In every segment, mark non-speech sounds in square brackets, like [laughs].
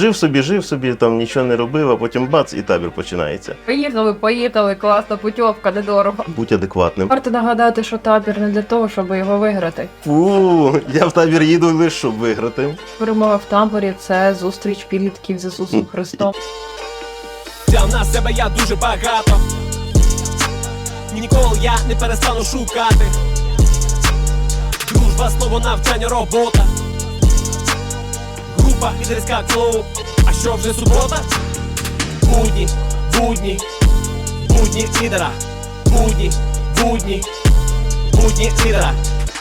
жив собі, жив собі, там нічого не робив, а потім бац, і табір починається. Приїхали, поїхали, класна путівка, недорого. Будь адекватним. Варто нагадати, що табір не для того, щоб його виграти. Фу, я в табір їду лише, щоб виграти. Перемога в таборі це зустріч підлітків з Ісусом Христом. Взяв на себе я дуже багато. Ніколи я не перестану шукати. Дружба, слово, навчання, робота. Група лідерська клуб. А що вже субота? Будні, будні, будні лідера. Будні, будні, будні лідера.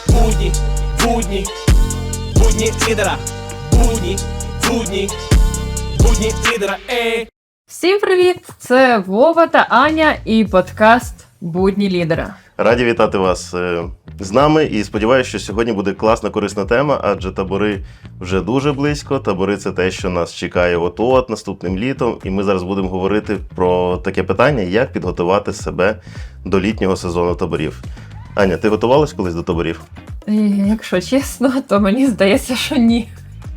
Будні, будні, будні лідера. Будні, будні, будні лідера. Ей. Всім привіт! Це Вова та Аня і подкаст Будні лідера. Раді вітати вас е, з нами і сподіваюся, що сьогодні буде класна корисна тема, адже табори вже дуже близько. Табори це те, що нас чекає от-от наступним літом. І ми зараз будемо говорити про таке питання, як підготувати себе до літнього сезону таборів. Аня, ти готувалась колись до таборів? Якщо чесно, то мені здається, що ні.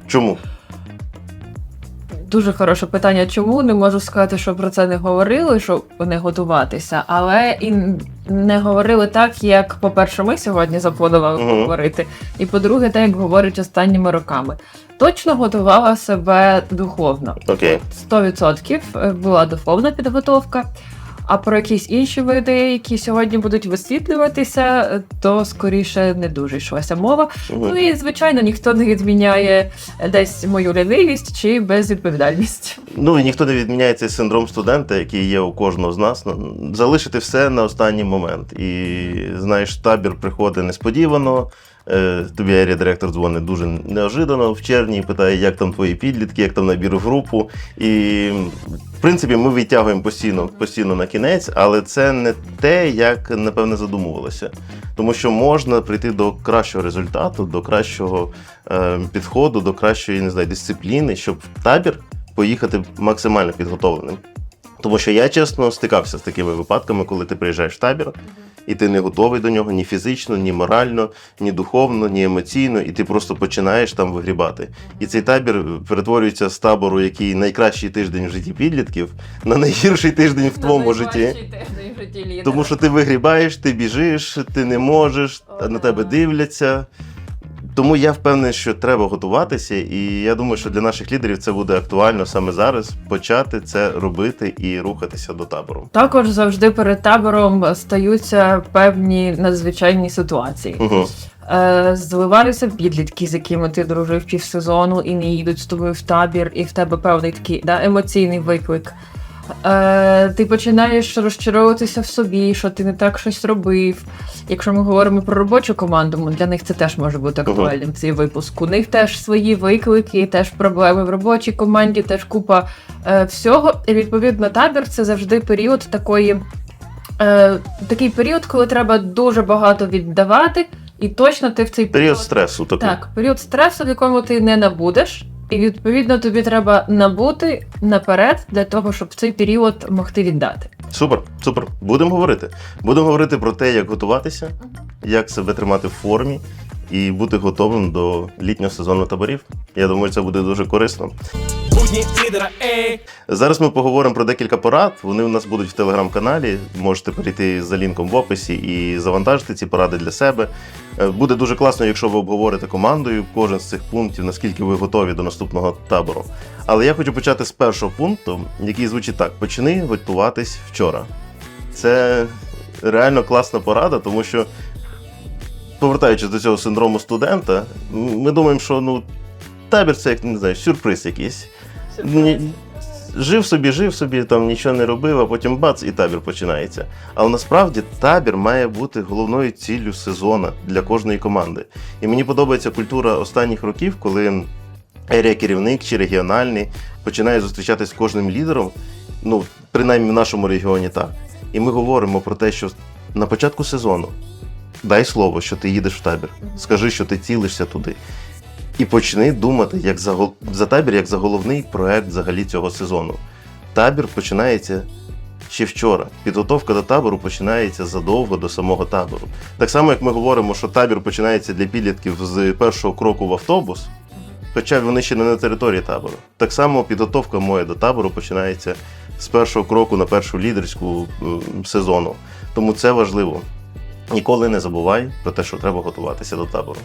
Чому? Дуже хороше питання. Чому не можу сказати, що про це не говорили, щоб не готуватися, але і не говорили так, як, по-перше, ми сьогодні запланували Мгм. говорити. І по-друге, так як говорять останніми роками. Точно готувала себе духовно. Окей. 100% була духовна підготовка. А про якісь інші види, які сьогодні будуть висвітлюватися, то скоріше не дуже йшлася мова. Мгм. Ну і звичайно, ніхто не відміняє десь мою лінивість чи безвідповідальність. Ну і ніхто не відміняє цей синдром студента, який є у кожного з нас. Ну, Залишити все на останній момент. І знаєш, табір приходить несподівано. Е, Тобі ерія директор дзвонить дуже неожиданно в червні і питає, як там твої підлітки, як там набір в групу. І в принципі ми витягуємо постійно, постійно на кінець, але це не те, як напевне задумувалося. Тому що можна прийти до кращого результату, до кращого е, підходу, до кращої не знаю, дисципліни, щоб в табір поїхати максимально підготовленим. Тому що я чесно стикався з такими випадками, коли ти приїжджаєш в табір, і ти не готовий до нього ні фізично, ні морально, ні духовно, ні емоційно, і ти просто починаєш там вигрібати. І цей табір перетворюється з табору, який найкращий тиждень в житті підлітків, на найгірший тиждень в твоєму житті. Тому що ти вигрібаєш, ти біжиш, ти не можеш, О, на тебе дивляться. Тому я впевнений, що треба готуватися, і я думаю, що для наших лідерів це буде актуально саме зараз почати це робити і рухатися до табору. Також завжди перед табором стаються певні надзвичайні ситуації. Угу. Зливаються підлітки, з якими ти дружив півсезону, і не їдуть з тобою в табір, і в тебе певний такий да, емоційний виклик. Е, ти починаєш розчаровуватися в собі, що ти не так щось робив. Якщо ми говоримо про робочу команду, для них це теж може бути актуальним цей випуск. У них теж свої виклики, теж проблеми в робочій команді, теж купа е, всього. І відповідно табір це завжди період такої. Е, такий період, коли треба дуже багато віддавати, і точно ти в цей Період стресу такий. так, період стресу, в якому ти не набудеш, і відповідно тобі треба набути наперед для того, щоб цей період могти віддати. Супер, супер. Будемо говорити. Будемо говорити про те, як готуватися, як себе тримати в формі і бути готовим до літнього сезону таборів. Я думаю, це буде дуже корисно. Зараз ми поговоримо про декілька порад. Вони у нас будуть в телеграм-каналі. Можете перейти за лінком в описі і завантажити ці поради для себе. Е, Буде дуже класно, якщо ви обговорите командою кожен з цих пунктів, наскільки ви готові до наступного табору. Але я хочу почати з першого пункту, який звучить так: почни готуватись вчора. Це реально класна порада, тому що, повертаючись до цього синдрому студента, ми думаємо, що ну, табір це як не знаю, сюрприз якийсь. Ні- Жив собі, жив собі, там нічого не робив, а потім бац, і табір починається. Але насправді табір має бути головною ціллю сезону для кожної команди. І мені подобається культура останніх років, коли ерія керівник чи регіональний починає зустрічатись з кожним лідером. Ну, принаймні в нашому регіоні так. І ми говоримо про те, що на початку сезону дай слово, що ти їдеш в табір. Скажи, що ти цілишся туди. І почни думати як за, за табір, як за головний проект взагалі цього сезону. Табір починається ще вчора. Підготовка до табору починається задовго до самого табору. Так само, як ми говоримо, що табір починається для підлітків з першого кроку в автобус, хоча вони ще не на території табору. Так само підготовка моя до табору починається з першого кроку на першу лідерську сезону. Тому це важливо. Ніколи не забувай про те, що треба готуватися до табору.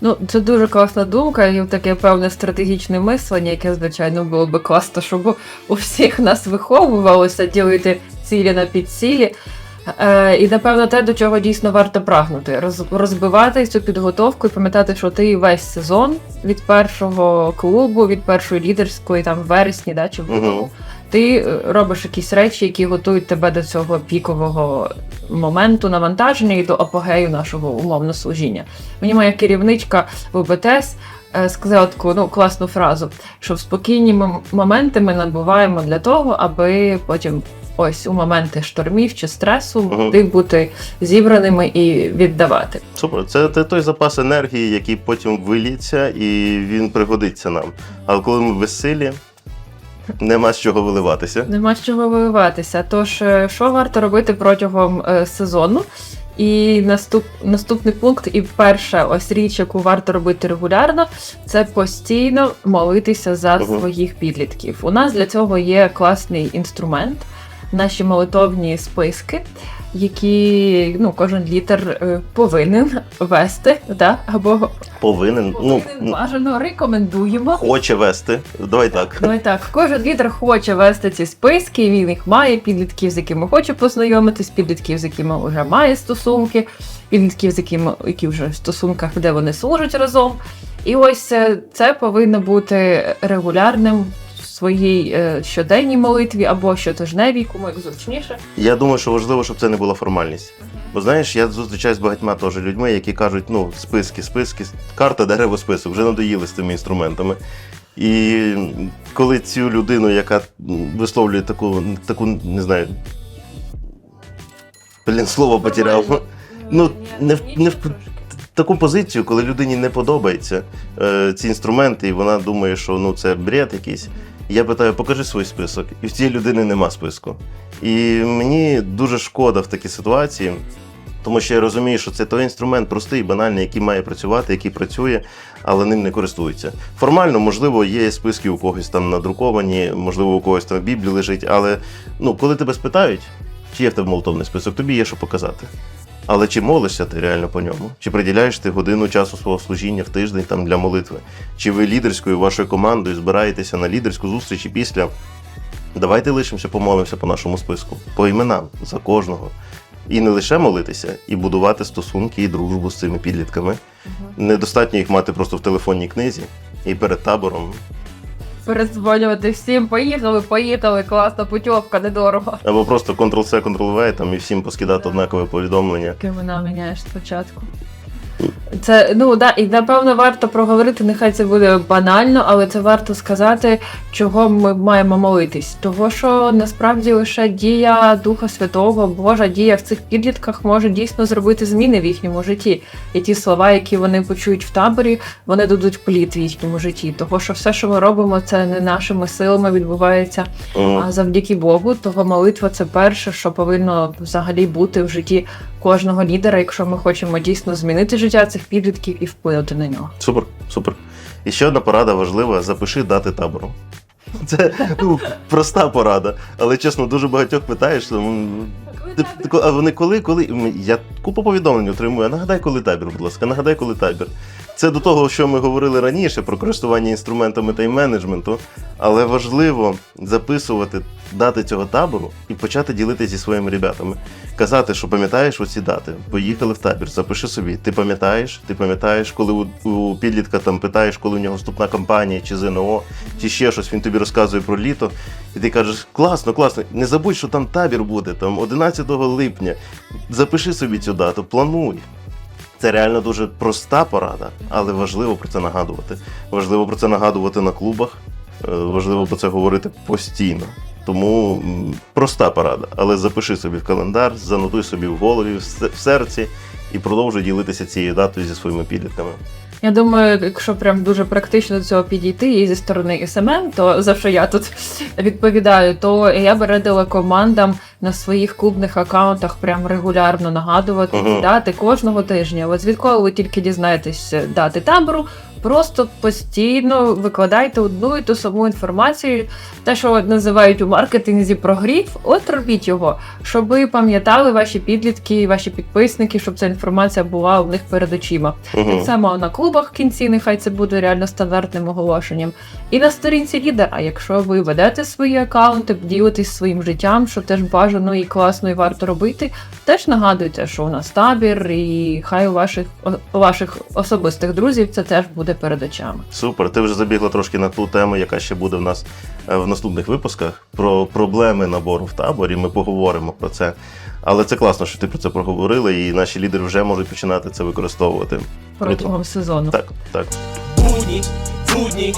Ну, це дуже класна думка, і таке певне стратегічне мислення, яке, звичайно, було би класно, щоб у всіх нас виховувалося ділити цілі на підцілі. Е, і напевно те, до чого дійсно варто прагнути, роз, розбивати цю підготовку і пам'ятати, що ти весь сезон від першого клубу, від першої лідерської, там в вересні, да, чи в Мгм. Ти е, робиш якісь речі, які готують тебе до цього пікового моменту навантаження і до апогею нашого умовно служіння. Мені моя керівничка в ОБТС е, сказала таку ну, класну фразу, що в спокійні мом- моменти ми набуваємо для того, аби потім. Ось у моменти штормів чи стресу Мгм. могли бути зібраними і віддавати. Супер, це, це той запас енергії, який потім виліться і він пригодиться нам. Але коли ми безсилі, нема з чого виливатися. Нема з чого виливатися. Тож, е, що варто робити протягом е, сезону? І наступ, наступний пункт, і перша ось річ, яку варто робити регулярно, це постійно молитися за угу. своїх підлітків. У нас для цього є класний інструмент, наші молитовні списки, які ну, кожен літер е, повинен вести, да? або Повинен, ну, бажано рекомендуємо. хоче вести. Давай так. Ну і так, кожен лідер хоче вести ці списки, він їх має, підлітків, з якими хоче познайомитись, підлітків, з якими вже має стосунки, підлітків, з якими які вже в стосунках, де вони служать разом. І ось е, це повинно бути регулярним своїй е, щоденній молитві або щотижневій, кому як зручніше. Я думаю, що важливо, щоб це не була формальність. Бо знаєш, я зустрічаюсь з багатьма теж людьми, які кажуть, ну, списки, списки, карта, дерево, список, вже надоїли з цими інструментами. І коли цю людину, яка висловлює таку, таку не знаю, блін, слово потеряв. Ну, не в- не в- Таку позицію, коли людині не подобаються е, ці інструменти, і вона думає, що ну це бред якийсь. Я питаю, покажи свій список, і в цієї людини нема списку. І мені дуже шкода в такій ситуації, тому що я розумію, що це той інструмент простий, банальний, який має працювати, який працює, але ним не користуються. Формально, можливо, є списки у когось там надруковані, можливо, у когось там в Біблії лежить, але ну, коли тебе спитають, чи є в тебе молитовний список, тобі є що показати. Але чи молишся ти реально по ньому? Чи приділяєш ти годину часу свого служіння в тиждень там для молитви? Чи ви лідерською вашою командою збираєтеся на лідерську зустріч і після Давайте лишимося, помолимося по нашому списку, по іменам за кожного. І не лише молитися, і будувати стосунки і дружбу з цими підлітками. Недостатньо їх мати просто в телефонній книзі і перед табором, Передзвонювати всім, поїхали, поїхали, класна путівка, недорого. або просто Ctrl-C, Ctrl-V там і всім поскидати однакове повідомлення. Яке вона міняєш спочатку. Це ну да, і напевно варто проговорити. Нехай це буде банально, але це варто сказати, чого ми маємо молитись. Того, що насправді лише дія Духа Святого, Божа дія в цих підлітках може дійсно зробити зміни в їхньому житті. І ті слова, які вони почують в таборі, вони дадуть плід в їхньому житті. Того, що все, що ми робимо, це не нашими силами відбувається а завдяки Богу, того молитва це перше, що повинно взагалі бути в житті кожного лідера, якщо ми хочемо дійсно змінити життя цих підлітків і вплинути на нього. Супер, супер. І ще одна порада важлива: запиши дати табору. Це ну, проста порада, але чесно, дуже багатьох питаєш. Тому, ти а вони коли, коли? Я купу повідомлень отримую. а Нагадай, коли табір, будь ласка, нагадай, коли табір. Це до того, що ми говорили раніше про користування інструментами тайм-менеджменту, але важливо записувати дати цього табору і почати ділитися зі своїми ребятами. Казати, що пам'ятаєш оці дати, поїхали в табір, запиши собі. Ти пам'ятаєш, ти пам'ятаєш, коли у, у підлітка там питаєш, коли у нього вступна кампанія, чи ЗНО, чи ще щось, він тобі розказує про літо. І ти кажеш, класно, класно, не забудь, що там табір буде, там 11 липня. Запиши собі цю дату, плануй. Це реально дуже проста порада, але важливо про це нагадувати. Важливо про це нагадувати на клубах, е, важливо про це говорити постійно. Тому проста порада, але запиши собі в календар, занотуй собі в голові, в серці і продовжуй ділитися цією датою зі своїми підлітками. Я думаю, якщо прям дуже практично до цього підійти і зі сторони СММ, то за що я тут відповідаю, то я б радила командам на своїх клубних аккаунтах прям регулярно нагадувати uh -huh. дати кожного тижня. От звідколи ви тільки дізнаєтесь дати табору, Просто постійно викладайте одну і ту саму інформацію, те, що називають у маркетинзі прогрів, от робіть його, щоб ви пам'ятали ваші підлітки, ваші підписники, щоб ця інформація була у них перед очима. Угу. Так само на клубах в кінці, нехай це буде реально стандартним оголошенням. І на сторінці лідера, якщо ви ведете свої аккаунти, ділитесь своїм життям, що теж бажано і класно, і варто робити, теж нагадуйте, що у нас табір, і хай у ваших, у ваших особистих друзів це теж буде перед очами. Супер. Ти вже забігла трошки на ту тему, яка ще буде в нас е, в наступних випусках. Про проблеми набору в таборі. Ми поговоримо про це. Але це класно, що ти про це проговорила, і наші лідери вже можуть починати це використовувати. Протягом сезону. Так, так. Будні, будні,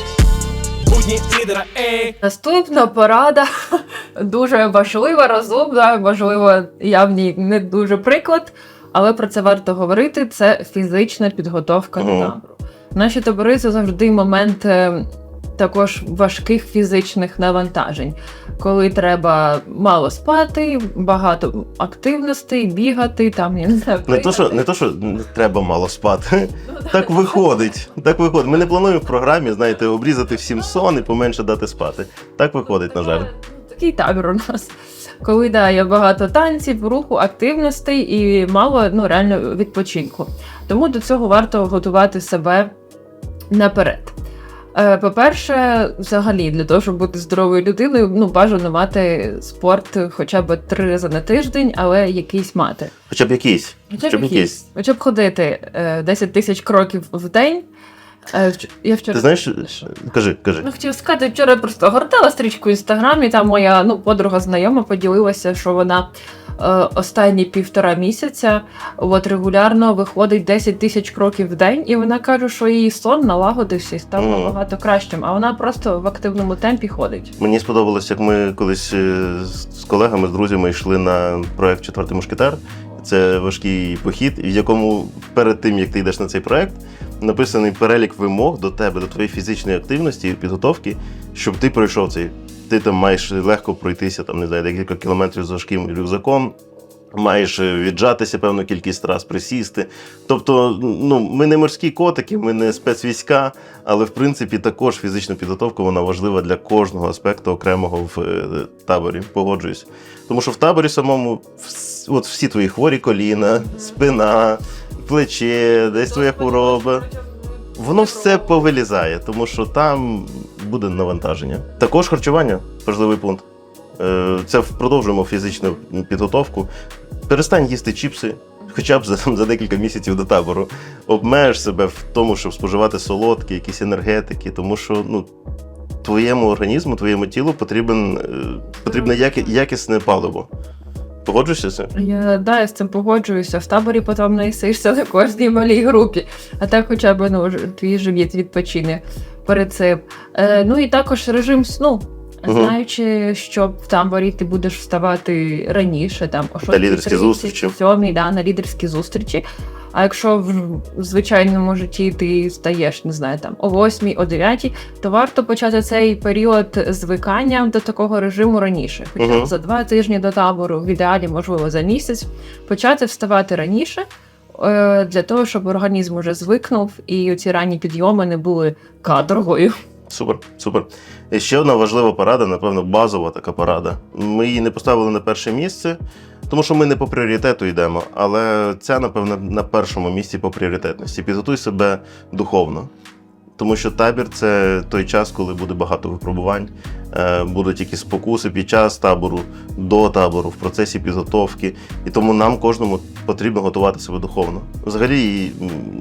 будні лідера, ей Наступна порада [laughs] дуже важлива, розумна, можливо, я в ній не дуже приклад, але про це варто говорити. Це фізична підготовка до Мгм. табору. Наші табори це завжди момент е, також важких фізичних навантажень, коли треба мало спати, багато активностей, бігати, там я не знаю. Не то, що, не то, що треба мало спати. [laughs] Так виходить. Так виходить. Ми не плануємо в програмі, знаєте, обрізати всім сон і поменше дати спати. Так виходить, на жаль. Такий табір у нас. Коли да, є багато танців, руху, активностей і мало ну, реально відпочинку. Тому до цього варто готувати себе наперед. Е, По-перше, взагалі, для того, щоб бути здоровою людиною, ну, бажано мати спорт хоча б три рази на тиждень, але якийсь мати. Хоча б якийсь. Хоча Хоча б якийсь. якийсь. Хоча б ходити е, 10 тисяч кроків в день. Е, Я вчора Ти знаєш, кажи, кажи. Ну, хотів сказати, вчора просто гортала стрічку в інстаграмі. Там моя ну, подруга знайома поділилася, що вона е, останні півтора місяця от регулярно виходить 10 тисяч кроків в день, і вона каже, що її сон налагодився і став набагато кращим. А вона просто в активному темпі ходить. Мені сподобалось, як ми колись е, з з колегами, з друзями йшли на проект Четвертий мушкетер. Це важкий похід, в якому перед тим як ти йдеш на цей проект, написаний перелік вимог до тебе, до твоєї фізичної активності і підготовки, щоб ти пройшов цей. Ти там маєш легко пройтися, там не знаю, декілька кілометрів з важким рюкзаком. Маєш е, віджатися певну кількість раз, присісти. Тобто, ну ми не морські котики, ми не спецвійська, але в принципі також фізична підготовка вона важлива для кожного аспекту окремого в е, таборі. Погоджуюсь. Тому що в таборі самому от всі твої хворі коліна, спина, плече, десь твоя хвороба. Воно все повилізає, тому що там буде навантаження. Також харчування важливий пункт. Е, Це продовжуємо фізичну підготовку. Перестань їсти чіпси, хоча б за, [laughs] за декілька місяців до табору. Обмеж себе в тому, щоб споживати солодкі, якісь енергетики, тому що ну, твоєму організму, твоєму тілу потрібен, е, потрібне якісне паливо. Погоджуєшся з? Я да, з цим погоджуюся. В таборі потім наїсишся на кожній малій групі, а так хоча б ну, твій живіт відпочине перед цим. Е, ну і також режим сну. Знаючи, що в таборі ти будеш вставати раніше, там о 6:30, лідерські зустрічі. 7, да, на лідерські зустрічі. А якщо в звичайному житті ти стаєш, не знаю, там о 8, о 9, то варто почати цей період звикання до такого режиму раніше. Хоча б Мгм. за два тижні до табору, в ідеалі, можливо, за місяць, почати вставати раніше. Е, Для того, щоб організм уже звикнув і ці ранні підйоми не були каторгою. Супер, супер. І ще одна важлива порада, напевно, базова така порада. Ми її не поставили на перше місце, тому що ми не по пріоритету йдемо. Але ця, напевно, на першому місці по пріоритетності. Підготуй себе духовно. Тому що табір це той час, коли буде багато випробувань, е, будуть якісь спокуси під час табору, до табору, в процесі підготовки. І тому нам кожному потрібно готувати себе духовно. Взагалі,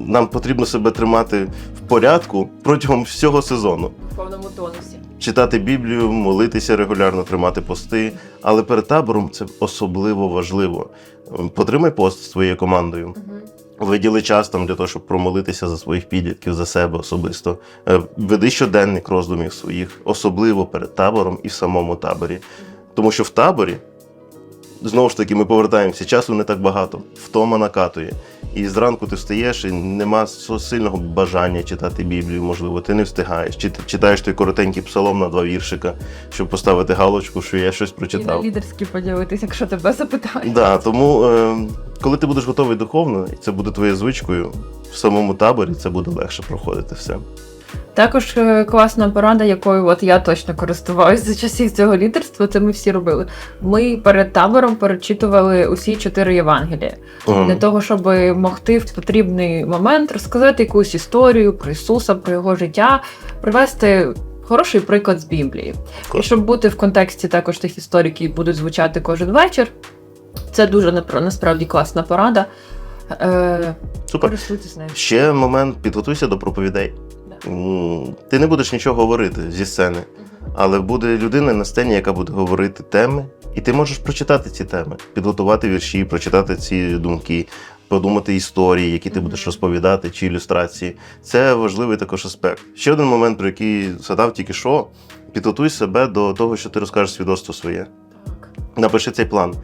нам потрібно себе тримати в порядку протягом всього сезону В повному тонусі. читати Біблію, молитися регулярно, тримати пости. Але перед табором це особливо важливо. Потримай пост з твоєю командою. Виділи час там для того, щоб промолитися за своїх підлітків, за себе особисто. Е, Веди щоденник роздумів своїх, особливо перед табором і в самому таборі. Тому що в таборі знову ж таки, ми повертаємося. Часу не так багато, втома накатує. І зранку ти встаєш, і нема сильного бажання читати Біблію, можливо, ти не встигаєш. Чи читаєш той коротенький псалом на два віршика, щоб поставити галочку, що я щось І на прочитав. лідерські поділитись, якщо тебе запитають. Да, тому е, коли ти будеш готовий духовно, і це буде твоєю звичкою, в самому таборі це буде легше проходити все. Також е, класна порада, якою от я точно користувалась за часів цього лідерства, це ми всі робили. Ми перед табором перечитували усі чотири Євангелія Мгм. для того, щоб могти в потрібний момент розказати якусь історію про Ісуса, про його життя, привести хороший приклад з Біблії. І Клас. щоб бути в контексті також тих історій, які будуть звучати кожен вечір. Це дуже насправді класна порада. Е, Супер. Ще момент, підготуйся до проповідей. Ти не будеш нічого говорити зі сцени, але буде людина на сцені, яка буде говорити теми, і ти можеш прочитати ці теми, підготувати вірші, прочитати ці думки, подумати історії, які ти будеш розповідати, чи ілюстрації. Це важливий також аспект. Ще один момент, про який згадав тільки що: підготуй себе до того, що ти розкажеш свідоцтво своє. Напиши цей план.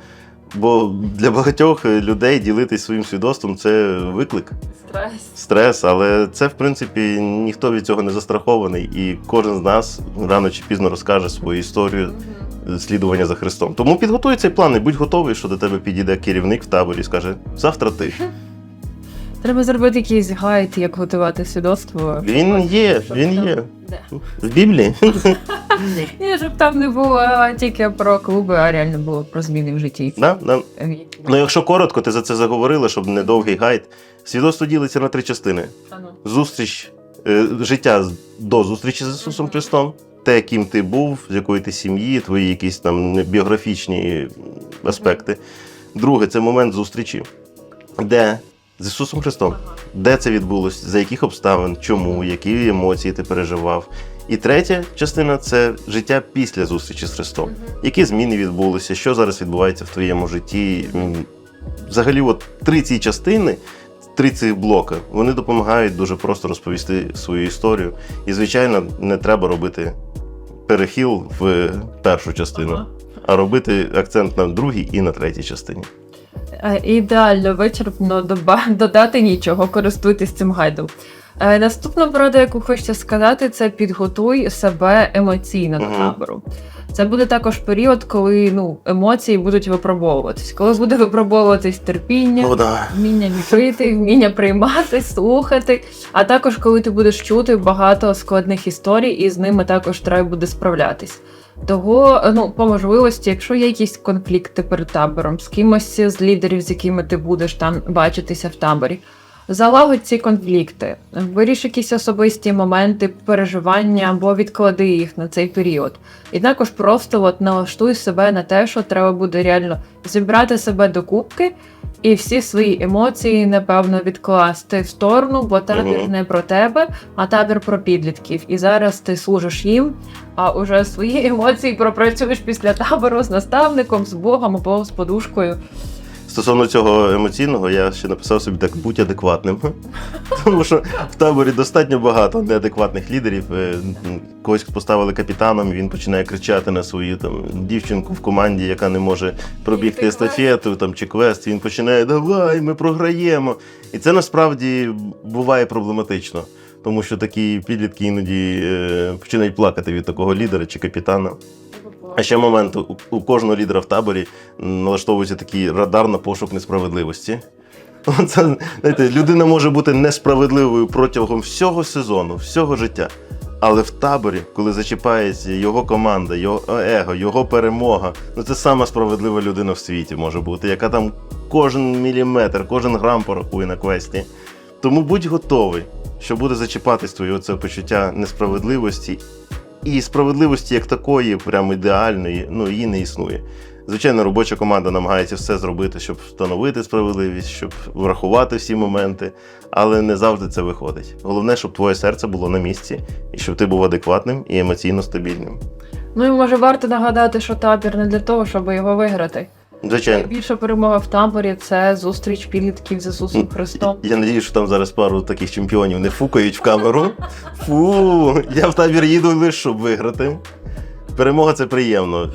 Бо для багатьох людей ділитись своїм свідоцтвом це виклик Стрес. стрес, але це в принципі ніхто від цього не застрахований, і кожен з нас рано чи пізно розкаже свою історію слідування за Христом. Тому підготуй цей план і будь готовий, що до тебе підійде керівник в таборі і скаже: завтра ти. [laughs] Треба зробити якийсь гайд, як готувати свідоцтво. Він є, він є. В Біблії. Ні, щоб там не було тільки про клуби, а реально було про зміни в житті. Да, да. Е, Ну, якщо коротко, ти за це заговорила, щоб не довгий гайд. Свідоцтво ділиться на три частини: ну. зустріч, е, життя до зустрічі з Ісусом Христом, те, ким ти був, з якої ти сім'ї, твої якісь там біографічні аспекти. Друге, це момент зустрічі, де з Ісусом Христом, де це відбулося, за яких обставин, чому, які емоції ти переживав. І третя частина це життя після зустрічі з Христом. Які зміни відбулися, що зараз відбувається в твоєму житті? Взагалі, от три ці частини, три ці блоки, вони допомагають дуже просто розповісти свою історію. І, звичайно, не треба робити перехил в першу частину, Ага. а робити акцент на другій і на третій частині. Е, Ідеально вичерпно доба- додати нічого, користуйтесь цим гайдом. Е, Наступна порада, яку хочеться сказати, це підготуй себе емоційно до табору. Це буде також період, коли ну, емоції будуть випробовуватись. Коли буде випробовуватись терпіння, Ну, да. вміння любити, вміння приймати, слухати. А також коли ти будеш чути багато складних історій, і з ними також треба буде справлятись. Того, ну, по можливості, якщо є якісь конфлікти перед табором з кимось з лідерів, з якими ти будеш там бачитися в таборі, залагодь ці конфлікти, виріш якісь особисті моменти переживання або відклади їх на цей період. І також просто от налаштуй себе на те, що треба буде реально зібрати себе до кубки і всі свої емоції, напевно, відкласти в сторону, бо табір не про тебе, а табір про підлітків. І зараз ти служиш їм, а уже свої [laughs] емоції пропрацюєш після табору з наставником, з Богом або з подушкою. Стосовно цього емоційного, я ще написав собі так: будь адекватним. [laughs] Тому що в таборі достатньо багато неадекватних лідерів. Е, Когось поставили капітаном, він починає кричати на свою там дівчинку в команді, яка не може пробігти естафету там, чи квест. Він починає Давай, ми програємо. І це насправді буває проблематично. Тому що такі підлітки іноді е, починають плакати від такого лідера чи капітана. А ще момент у, у кожного лідера в таборі налаштовується такий радар на пошук несправедливості. [laughs] Це, знаєте, людина може бути несправедливою протягом всього сезону, всього життя. Але в таборі, коли зачіпається його команда, його его, його перемога, ну це сама справедлива людина в світі може бути, яка там кожен міліметр, кожен грам порахує на квесті. Тому будь готовий, що буде зачіпатись твоє це почуття несправедливості і справедливості як такої, прям ідеальної, ну її не існує. Звичайно, робоча команда намагається все зробити, щоб встановити справедливість, щоб врахувати всі моменти, але не завжди це виходить. Головне, щоб твоє серце було на місці, і щоб ти був адекватним і емоційно стабільним. Ну і може варто нагадати, що табір не для того, щоб його виграти. Звичайно. Найбільша перемога в таборі це зустріч підлітків з Ісусом Христом. Я надію, що там зараз пару таких чемпіонів не фукають в камеру. Фу, я в табір їду лише, щоб виграти. Перемога це приємно.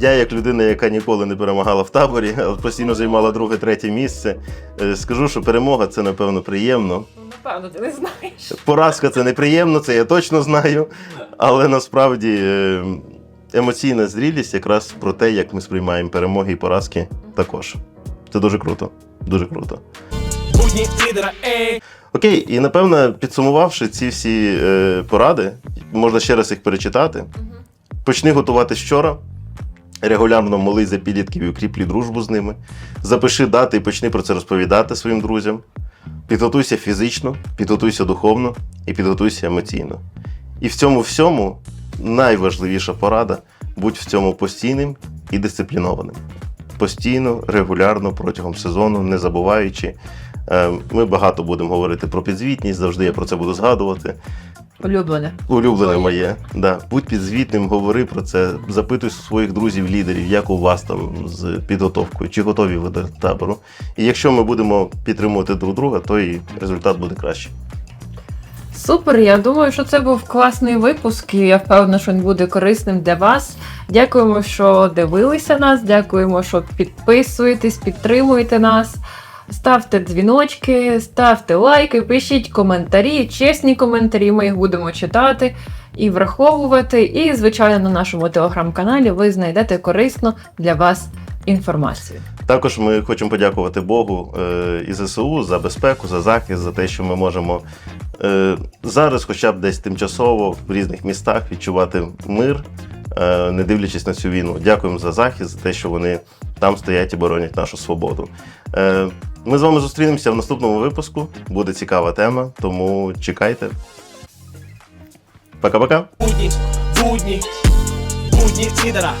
Я, як людина, яка ніколи не перемагала в таборі, а постійно займала друге, третє місце, е, скажу, що перемога це напевно приємно. Напевно, ти не знаєш. Поразка це неприємно, це я точно знаю. Але насправді е, емоційна зрілість якраз про те, як ми сприймаємо перемоги і поразки також. Це дуже круто. Дуже круто. Будні лідера, ей Окей, і напевно, підсумувавши ці всі е, поради, можна ще раз їх перечитати. Почни готуватись вчора. Регулярно молись за підлітків і укріплюй дружбу з ними. Запиши дати і почни про це розповідати своїм друзям. Підготуйся фізично, підготуйся духовно і підготуйся емоційно. І в цьому всьому найважливіша порада будь в цьому постійним і дисциплінованим. Постійно, регулярно протягом сезону, не забуваючи. Е, Ми багато будемо говорити про підзвітність, завжди я про це буду згадувати. Улюблене. Улюблене моє. Да. Будь підзвітним, говори про це, запитуй своїх друзів-лідерів, як у вас там з підготовкою, чи готові ви до табору. І якщо ми будемо підтримувати друг друга, то і результат буде кращий. Супер, я думаю, що це був класний випуск, і я впевнена, що він буде корисним для вас. Дякуємо, що дивилися нас. Дякуємо, що підписуєтесь, підтримуєте нас. Ставте дзвіночки, ставте лайки, пишіть коментарі, чесні коментарі. Ми їх будемо читати і враховувати. І, звичайно, на нашому телеграм-каналі ви знайдете корисну для вас інформацію. Також ми хочемо подякувати Богу е, і ЗСУ за безпеку, за захист, за те, що ми можемо е, зараз, хоча б десь тимчасово в різних містах відчувати мир, е, не дивлячись на цю війну. Дякуємо за захист, за те, що вони там стоять і боронять нашу свободу. Е, ми з вами зустрінемося в наступному випуску. Буде цікава тема, тому чекайте. Пока-пока. Будні, будні, будні лідера